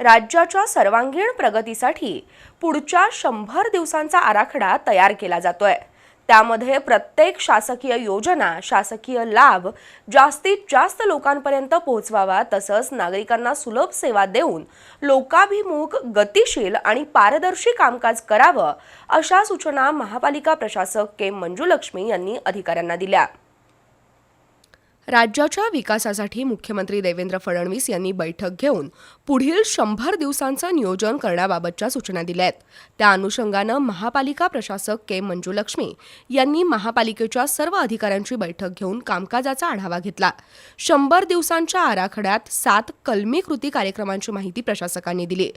राज्याच्या सर्वांगीण प्रगतीसाठी पुढच्या शंभर दिवसांचा आराखडा तयार केला जातोय. त्यामध्ये प्रत्येक शासकीय योजना शासकीय लाभ जास्तीत जास्त लोकांपर्यंत पोहोचवावा तसंच नागरिकांना सुलभ सेवा देऊन लोकाभिमुख गतिशील आणि पारदर्शी कामकाज करावं अशा सूचना महापालिका प्रशासक के मंजुलक्ष्मी यांनी अधिकाऱ्यांना दिल्या. राज्याच्या विकासासाठी मुख्यमंत्री देवेंद्र फडणवीस यांनी बैठक घेऊन पुढील शंभर दिवसांचं नियोजन करण्याबाबतच्या सूचना दिल्या आहेत. त्या अनुषंगानं महापालिका प्रशासक के मंजुलक्ष्मी यांनी महापालिकेच्या सर्व अधिकाऱ्यांची बैठक घेऊन कामकाजाचा आढावा घेतला. शंभर दिवसांच्या आराखड्यात सात कलमी कृती कार्यक्रमांची माहिती प्रशासकांनी दिली.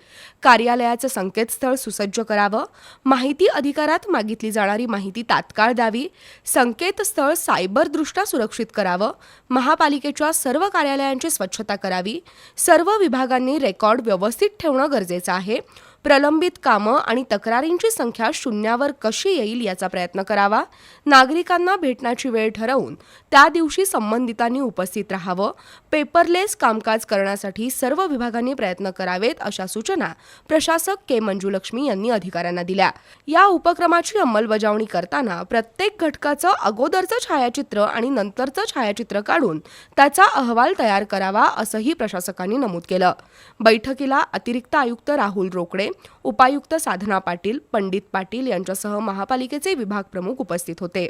कार्यालयाचं संकेतस्थळ सुसज्ज करावं माहिती अधिकारात मागितली जाणारी माहिती तात्काळ द्यावी संकेतस्थळ सायबरदृष्ट्या सुरक्षित करावं महापालिकेच्या सर्व कार्यालयांची स्वच्छता करावी. सर्व विभागांनी रेकॉर्ड व्यवस्थित ठेवणं गरजेचं आहे. प्रलंबित कामं आणि तक्रारींची संख्या शून्यावर कशी येईल याचा प्रयत्न करावा नागरिकांना भेटण्याची वेळ ठरवून त्या दिवशी संबंधितांनी उपस्थित राहावं पेपरलेस कामकाज करण्यासाठी सर्व विभागांनी प्रयत्न करावेत अशा सूचना प्रशासक के मंजुलक्ष्मी यांनी अधिकाऱ्यांना दिल्या. या उपक्रमाची अंमलबजावणी करताना प्रत्येक घटकाचं अगोदरचं छायाचित्र आणि नंतरचं छायाचित्र काढून त्याचा अहवाल तयार करावा असंही प्रशासकांनी नमूद केलं. बैठकीला अतिरिक्त आयुक्त राहुल रोकडे उपायुक्त साधना पाटील पंडित पाटील यांच्यासह महापालिकेचे विभाग प्रमुख उपस्थित होते.